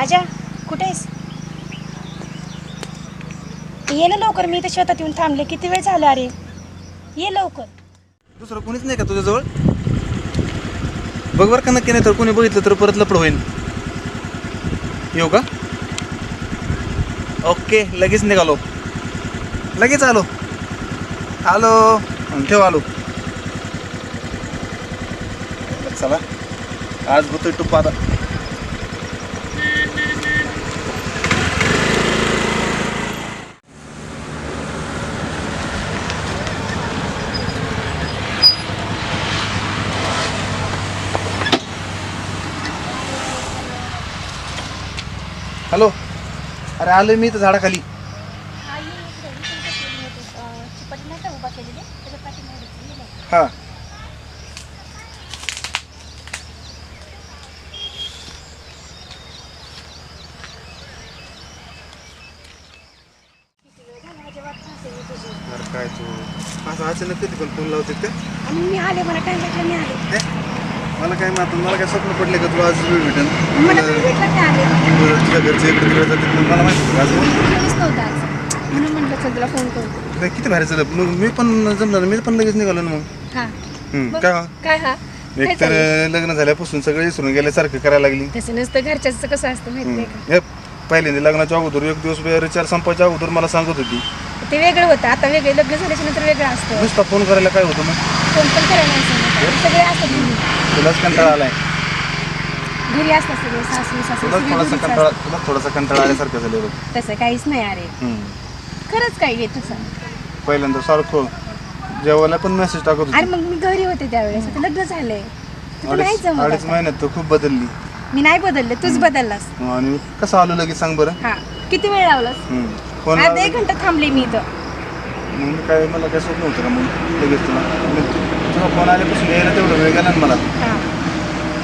आजा कुठे आहेस? ये ना लवकर मी इथे शेतात येऊन थांबले. किती वेळ झाला अरे? ये लवकर. दुसरं कोणीच नाही का तुझ्याजवळ? बघ बरं का नक्की नाही तर कोणी बघितलं तर परत लपड होईल येऊ का? ओके लगेच निघालो. लगेच आलो. आलो. ठेव आलो. चला. आज होतोय टुप्पा आता. हॅलो. अरे आलोय मी तर झाडाखाली. हां. काय तू? असं अचानक कधी पण फोन लावते का? आणि मी आले मला टाइम भेटला मी आले? मला काय माहिती मला काय स्वप्न पडले का तुला आज वेळ भेटेल? मला भेटलं आले. तुझ्या घरचे इकडे तिकडे जातात पण मला माहिती होतं आज कोणीच नव्हतं आज. म्हणून म्हटलं चल तुला फोन करू. नाही, किती भारी झालं. मग मी पण जमलं ना मी पण लगेच निघालो ना मग. हा. हम्म, काय? हो? काय हा काय चाललंय? लग्न झाल्यापासून सगळे विसरून गेल्यासारखं करायला लागली. तसं नसतं घरच्याचं कसं असतं माहिती हम्म. आहे का हे पहिल्यांदा लग्नाच्या अगोदर एक दिवस रिचार्ज संपायच्या अगोदर मला सांगत होती. ते वेगळं होतं. आता वेगळे लग्न झाल्याच्यानंतर वेगळं असतं. नुसता फोन करायला काय होतं मग? कोण पण करायला नाही सांगत. सगळे असतात. तुलाच कंटाळा आलाय. घरी असतात सगळे सासू सासू सगळे थोडासा घरीच कंटाळा असतात. तुला थोडासा कंटाळा आल्यासारखं झालं बघ. तसं काहीच नाही अरे. हम्म. खरंच काही तसं. पहिल्यांदा सारखं जेवायला पण मेसेज टाकत अरे होती मग मी घरी होते त्यावेळेस. आता लग्न झालंय. तुला नाही अडीच जमत अडीच आता. महिन्यात तर खूप बदलली. मी नाही बदलले तूच बदललास. आणि कसं आलो लगेच सांग बरं. हा. किती वेळ लावलास? हम्म. फोन अर्धा लावला एक घंटा थांबले मी इथं. मग मी काय मला काय स्वप्न होतं का मग लगेच तुला मग तुझा फोन आल्यापासून यायला तेवढा वेळ गेला ना मला हा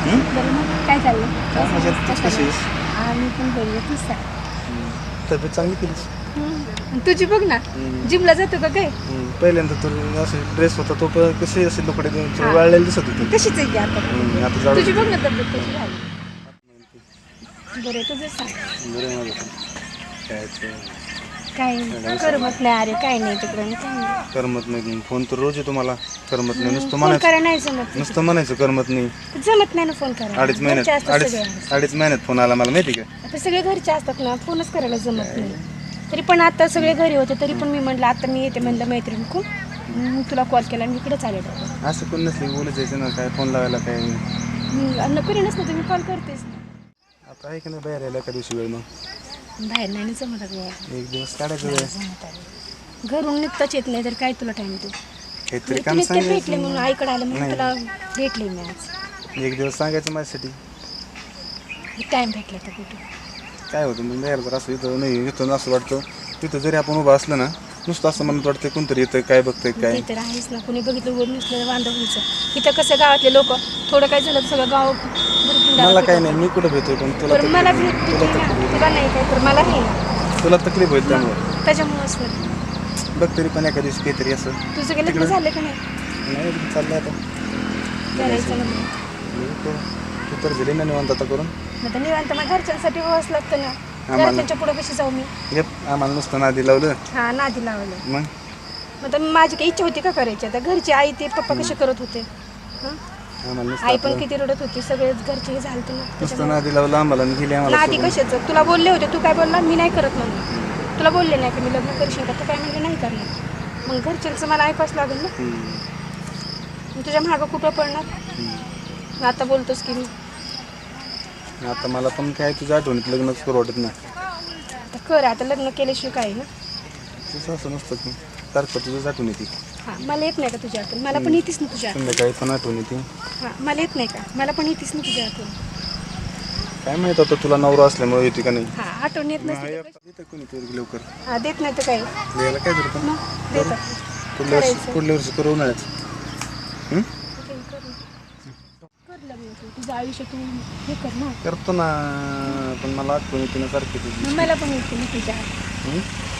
हम्म? बरं मग काय चाललं काय मजा येते? तूच कशी आहेस? आम्ही पण सांग तब्येत चांगली केलीस. तुझी बघ ना हम्म. जिमला जातो का काय. पहिल्यांदा तर असे ड्रेस होता तो पण कसे असे लुकडे हा. वाळलेले दिसत होते तशीच आहे की आता हम्म, आता जाडं- तुझी बघ ना तब्येत कशी झाली बरं तुझं सांग बरं आहे माझं पण. काय ते काय करमत नाही. अरे काय नाही तिकडं करमत नाही. फोन तर रोज येतो मला. करमत नाही. नुसतं फोन म्हणायचं. करा नाही जमत नुसतं म्हणायचं करमत नाही. जमत नाही ना फोन करा. अडीच घरचे महिन्यात असतात अडीच सगळे असतात. अडीच महिन्यात फोन आला मला माहिती का? आता सगळे घरचे असतात ना फोनच करायला जमत नाही. तरी पण आता सगळे घरी होते तरी पण मी म्हटलं आता मी येते म्हणलं मैत्रीण खूप. मग तुला कॉल केला आणि इकडे चालेल असं कोण नसले बोलत जायचं ना काय फोन लावायला काय? नकरी नसतं तुम्ही कॉल करतेस आता आहे का नाही बाहेर यायला एका दिवशी वेळ मग? बाहेर नाही जमत अगं. एक दिवस काढायचं वेळ. जमत अगं. घरून निघताच येत नाही तर काय तुला टाइम तू काहीतरी काम भेटले म्हणून आईकडे आलं म्हणून नाही. तुला भेटले मी आज. एक दिवस सांगायचं माझ्यासाठी. टाइम भेटला तर कुठे काय होतं मग बाहेर जर असं इथं नाही इथं असं वाटतं तिथं जरी आपण उभं असलं ना नुसतं असं म्हणत वाटतं कोणतरी येतं काय बघतंय काय? ते तर आहेच ना कोणी बघितलं वर नुसतं वांदं व्हायचं. इथं कसं गावातले लोक थोडं काय झालं तर सगळं गाव मला काय नाही मी कुठं भेटतोय पण तुला मला तकलीफ भेट होईल. तुला तकलीफ तुला नाही काय तर मला होईल. तुला तकलीफ होईल त्यामुळे. त्याच्यामुळंच. बघ तरी पण एका दिवशी काहीतरी असं. तुझं काय लग्न झालं का नाही? नाही चाललंय आता. करायचं लग्न मी तो- तू तर झाली ना निवांत आता करून. आता निवांत मग घरच्यांसाठी व्हावंच लागतं ना. आम्हाला. घरच्यांच्या पुढे कशी जाऊ मी? आम्हाला नुसतं नादी लावलं. हा नादी लावलं. मग? मग आता माझी काही इच्छा होती का करायची? आता घरची आई ते पप्पा कसे करत होते? हं? आम्हाला नुसतं आई पण आपलं- किती रडत होती सगळेच घरचे हे झालते ना नुसतं त्याच्यामुळे. नादी लावलं आम्हाला आणि गेली आम्हाला नादी सोडून. कशाचं? तुला बोलले होते तू काय बोलला मी नाही करत म्हणून. तुला बोलले नाही की मी लग्न करशील का तू काय म्हणले नाही करणार? मग घरच्यांचं मला ऐकावंच लागेल ना? हम्म. तुझ्या मागं कुठं पडणार? मग आता बोलतोस की मी. आता मला पण काय तुझ्या आठवणीत लग्नच करू वाटत नाही. आता कर आता लग्न केल्याशिवाय काय ना? तुझं असं नसतं की सारखं तुझंच आठवण येते. हां मला येत नाही का तुझ्या आठवण मला पण येतेच ना तुझ्या संध्याकाळी पण आठवण येते. हां मला येत नाही का? मला पण येतेच ना तुझ्या आठवण काय माहीत आता तुला नवरा असल्यामुळे येते का नाही? हां आठवण येत नसते तर कशी- येतं कोणीतरी लवकर. हां देत नाही तर काय? काय पण मग देतात पुढल्या वर्षी करायचं. पुढल्या वर्षी करू उन्हाळ्यात. हं? कर ना. कर लग्न तू तुझं आयुष्य तू हे कर ना करतो ना पण मला आठवण येते ना सारखी तुझी. मग मला पण येते ना तुझ्या. हं?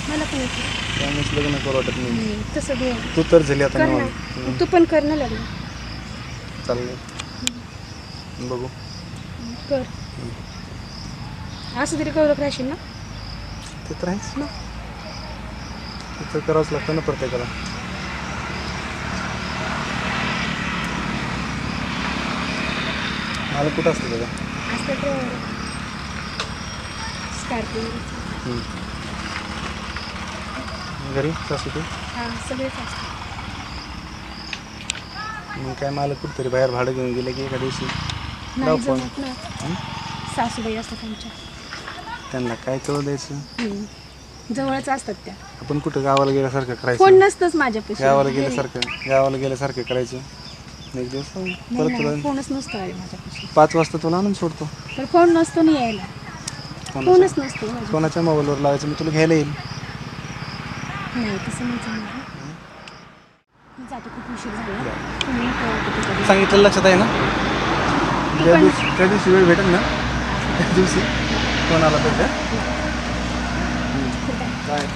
मला पण येते. त्यामुळेच लग्न करू वाटत नाही. तसं तू तर झाली आता कर निवांत. ना तू पण कर ना लग्न. चाललंय बघू. कर. असं तरी कळत राहशील ना? ते तर आहेच ना. तिथं करावंच लागतं ना प्रत्येकाला. मला कुठं असतं स्कॉर्पिओ घरी? सासू ते? हां सगळेच मग काय मला कुठंतरी बाहेर भाडं घेऊन गेलं की एका दिवशी? नाही लाव फोन. जमत ना हं? सासूबाई असतात आमच्या. त्यांना काय कळू द्यायचं. जवळच असतात त्या. आपण कुठं गावाला गेल्यासारखं कोण करायचं नसतंच गावाला गेल्यासारखं गावाला गेल्यासारखं करायचं? एक दिवस परत तुला फोनच नसतो आहे माझ्यापाशी पाच वाजता तुला आणून सोडतो. तर फोन नसतो नाही यायला. कोणाच्या फोनच नसतो माझ्या. कोणाच्या मोबाईलवर लावायचं? मी तुला घ्यायला येईल. नाही तसं नाही जमणार. मी जातो खूप उशीर झाला. तुम्ही कळवते तिकडे. सांगितलं लक्षात आहे ना? ज्या दिवशी त्या दिवशी वेळ भेटेल ना त्या दिवशी कोणाला तर द्या. बाय.